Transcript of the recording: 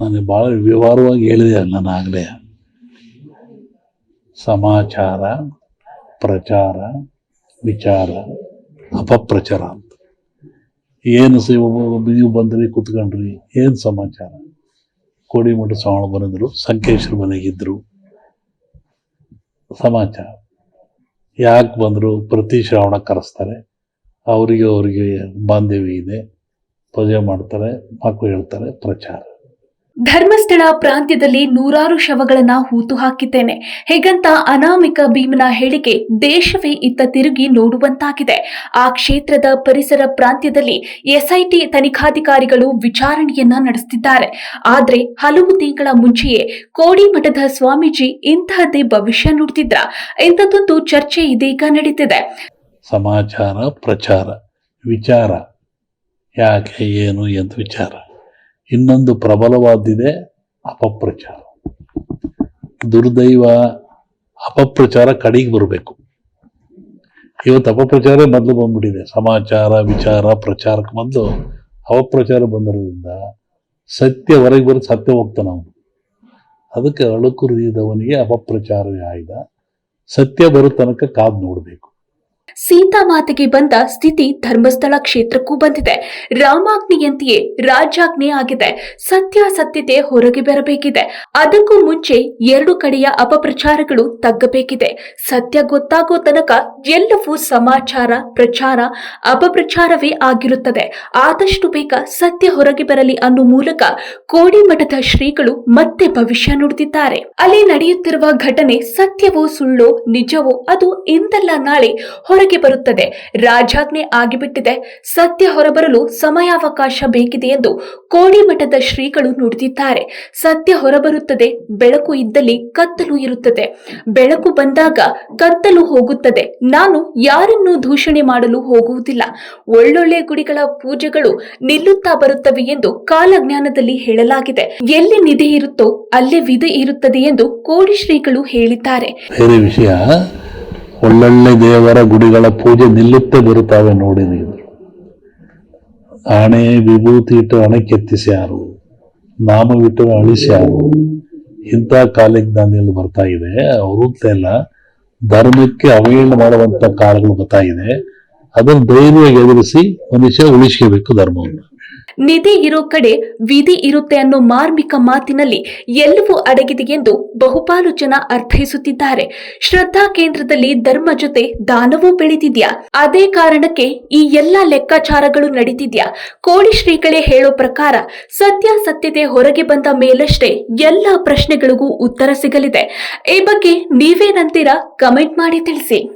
ನಾನು ಭಾಳ ವಿವರವಾಗಿ ಹೇಳಿದೆ ನಾನು ಆಗಲೇ. ಸಮಾಚಾರ, ಪ್ರಚಾರ, ವಿಚಾರ, ಅಪಪ್ರಚಾರ ಅಂತ. ಏನು ಸಿ ನೀವು ಬಂದ್ರಿ, ಕುತ್ಕೊಂಡ್ರಿ, ಏನು ಸಮಾಚಾರ? ಕೋಡಿಮಠ ಸ್ವಾಮಿ ಬಂದಿದ್ರು, ಸಂಕೇಶ್ವರ ಮನೆಗಿದ್ರು. ಸಮಾಚಾರ. ಯಾಕೆ ಬಂದರು? ಪ್ರತಿ ಶ್ರಾವಣ ಕರೆಸ್ತಾರೆ. ಅವರಿಗೆ ಅವರಿಗೆ ಬಾಂಧವ್ಯ ಇದೆ. ಪೂಜೆ ಮಾಡ್ತಾರೆ ಮಕ್ಕಳು ಹೇಳ್ತಾರೆ, ಪ್ರಚಾರ. ಧರ್ಮಸ್ಥಳ ಪ್ರಾಂತ್ಯದಲ್ಲಿ ನೂರಾರು ಶವಗಳನ್ನ ಹೂತು ಹಾಕಿದ್ದೇನೆ. ಹೇಗಂತ ಅನಾಮಿಕ ಭೀಮನ ಹೇಳಿಕೆ ದೇಶವೇ ಇತ್ತ ತಿರುಗಿ ನೋಡುವಂತಾಗಿದೆ. ಆ ಕ್ಷೇತ್ರದ ಪರಿಸರ ಪ್ರಾಂತ್ಯದಲ್ಲಿ ಎಸ್ಐಟಿ ತನಿಖಾಧಿಕಾರಿಗಳು ವಿಚಾರಣೆಯನ್ನ ನಡೆಸುತ್ತಿದ್ದಾರೆ ಆದ್ರೆ ಹಲವು ತಿಂಗಳ ಮುಂಚೆಯೇ ಕೋಡಿಮಠದ ಸ್ವಾಮೀಜಿ ಇಂತಹದ್ದೇ ಭವಿಷ್ಯ ನೋಡ್ತಿದ್ರ. ಇಂಥದ್ದೊಂದು ಚರ್ಚೆ ಇದೀಗ ನಡೀತಿದೆ. ಸಮಾಚಾರ, ಪ್ರಚಾರ, ವಿಚಾರ. ಯಾಕೆ, ಏನು ಎಂದು ವಿಚಾರ? ಇನ್ನೊಂದು ಪ್ರಬಲವಾದಿದೆ ಅಪಪ್ರಚಾರ. ದುರ್ದೈವ ಅಪಪ್ರಚಾರ ಕಡೆಗೆ ಬರಬೇಕು. ಇವತ್ತು ಅಪಪ್ರಚಾರ ಮೊದಲು ಬಂದ್ಬಿಟ್ಟಿದೆ. ಸಮಾಚಾರ, ವಿಚಾರ, ಪ್ರಚಾರಕ್ಕೆ ಮೊದಲು ಅಪಪ್ರಚಾರ ಬಂದಿರೋದ್ರಿಂದ ಸತ್ಯ ಹೊರಗೆ ಬರೋದು ಸತ್ಯ ಹೋಗ್ತಾನೆ ಅವನು. ಅದಕ್ಕೆ ಅಳುಕುರಿದವನಿಗೆ ಅಪಪ್ರಚಾರವೇ ಆಯ್ದ. ಸತ್ಯ ಬರೋ ತನಕ ಕಾದು ನೋಡಬೇಕು. ಸೀತಾಮಾತೆಗೆ ಬಂದ ಸ್ಥಿತಿ ಧರ್ಮಸ್ಥಳ ಕ್ಷೇತ್ರಕ್ಕೂ ಬಂದಿದೆ. ರಾಮಾಜ್ಞೆಯಂತೆಯೇ ರಾಜಾಜ್ಞೆ ಆಗಿದೆ. ಸತ್ಯಾಸತ್ಯತೆ ಹೊರಗೆ ಬರಬೇಕಿದೆ. ಅದಕ್ಕೂ ಮುಂಚೆ ಎರಡು ಕಡೆಯ ಅಪಪ್ರಚಾರಗಳು ತಗ್ಗಬೇಕಿದೆ. ಸತ್ಯ ಗೊತ್ತಾಗೋ ತನಕ ಎಲ್ಲವೂ ಸಮಾಚಾರ, ಪ್ರಚಾರ, ಅಪಪ್ರಚಾರವೇ ಆಗಿರುತ್ತದೆ. ಆದಷ್ಟು ಬೇಗ ಸತ್ಯ ಹೊರಗೆ ಬರಲಿ ಅನ್ನೋ ಮೂಲಕ ಕೋಡಿಮಠದ ಶ್ರೀಗಳು ಮತ್ತೆ ಭವಿಷ್ಯ ನುಡಿದಿದ್ದಾರೆ. ಅಲ್ಲಿ ನಡೆಯುತ್ತಿರುವ ಘಟನೆ ಸತ್ಯವೋ ಸುಳ್ಳೋ ನಿಜವೋ ಅದು ಇಂದಲ್ಲ ನಾಳೆ ಹೊರಗೆ ಬರುತ್ತದೆ. ರಾಜಾಜ್ಞೆ ಆಗಿಬಿಟ್ಟಿದೆ. ಸತ್ಯ ಹೊರಬರಲು ಸಮಯಾವಕಾಶ ಬೇಕಿದೆ ಎಂದು ಕೋಡಿಮಠದ ಶ್ರೀಗಳು ನುಡಿದಿದ್ದಾರೆ. ಸತ್ಯ ಹೊರಬರುತ್ತದೆ. ಬೆಳಕು ಇದ್ದಲ್ಲಿ ಕತ್ತಲು ಇರುತ್ತದೆ. ಬೆಳಕು ಬಂದಾಗ ಕತ್ತಲು ಹೋಗುತ್ತದೆ. ನಾನು ಯಾರನ್ನು ದೂಷಣೆ ಮಾಡಲು ಹೋಗುವುದಿಲ್ಲ. ಒಳ್ಳೊಳ್ಳೆ ಗುಡಿಗಳ ಪೂಜೆಗಳು ನಿಲ್ಲುತ್ತಾ ಬರುತ್ತವೆ ಎಂದು ಕಾಲಜ್ಞಾನದಲ್ಲಿ ಹೇಳಲಾಗಿದೆ. ಎಲ್ಲಿ ನಿಧಿ ಇರುತ್ತೋ ಅಲ್ಲೇ ವಿಧಿ ಇರುತ್ತದೆ ಎಂದು ಕೋಡಿ ಶ್ರೀಗಳು ಹೇಳಿದ್ದಾರೆ. ವಿಷಯ. ಒಳ್ಳೊಳ್ಳೆ ದೇವರ ಗುಡಿಗಳ ಪೂಜೆ ನಿಲ್ಲುತ್ತೆ ಬರುತ್ತಾವೆ ನೋಡಿ ನೀವು. ಆಣೆ ವಿಭೂತಿ ಇಟ್ಟು ಹಣೆ ಕೆತ್ತಿಸಿ ಯಾರು ನಾಮವಿಟ್ಟು ಅಳಿಸಿ ಯಾರು? ಇಂಥ ಕಾಲಕ್ಕೆ ಇಲ್ಲಿ ಬರ್ತಾ ಇದೆ. ಅವರು ಧರ್ಮಕ್ಕೆ ಅವಹೇಳನ ಮಾಡುವಂತ ಕಾಲಗಳು ಬರ್ತಾ ಇದೆ. ಅದನ್ನು ಧೈರ್ಯವಾಗಿ ಎದುರಿಸಿ ಮನುಷ್ಯ ಉಳಿಸ್ಕೋಬೇಕು ಧರ್ಮವನ್ನು. ನಿಧಿ ಇರೋ ಕಡೆ ವಿಧಿ ಇರುತ್ತೆ ಅನ್ನೋ ಮಾರ್ಮಿಕ ಮಾತಿನಲ್ಲಿ ಎಲ್ಲವೂ ಅಡಗಿದೆ ಎಂದು ಬಹುಪಾಲು ಜನ ಅರ್ಥೈಸುತ್ತಿದ್ದಾರೆ. ಶ್ರದ್ಧಾ ಕೇಂದ್ರದಲ್ಲಿ ಧರ್ಮ ಜೊತೆ ದಾನವೂ ಬೆಳೆದಿದ್ಯಾ? ಅದೇ ಕಾರಣಕ್ಕೆ ಈ ಎಲ್ಲಾ ಲೆಕ್ಕಾಚಾರಗಳು ನಡೀತಿದ್ಯಾ? ಕೋಳಿ ಶ್ರೀಗಳೇ ಹೇಳೋ ಪ್ರಕಾರ ಸತ್ಯ ಸತ್ಯತೆ ಹೊರಗೆ ಬಂದ ಮೇಲಷ್ಟೇ ಎಲ್ಲ ಪ್ರಶ್ನೆಗಳಿಗೂ ಉತ್ತರ ಸಿಗಲಿದೆ. ಈ ಬಗ್ಗೆ ನೀವೇನಂತೀರಾ? ಕಮೆಂಟ್ ಮಾಡಿ ತಿಳಿಸಿ.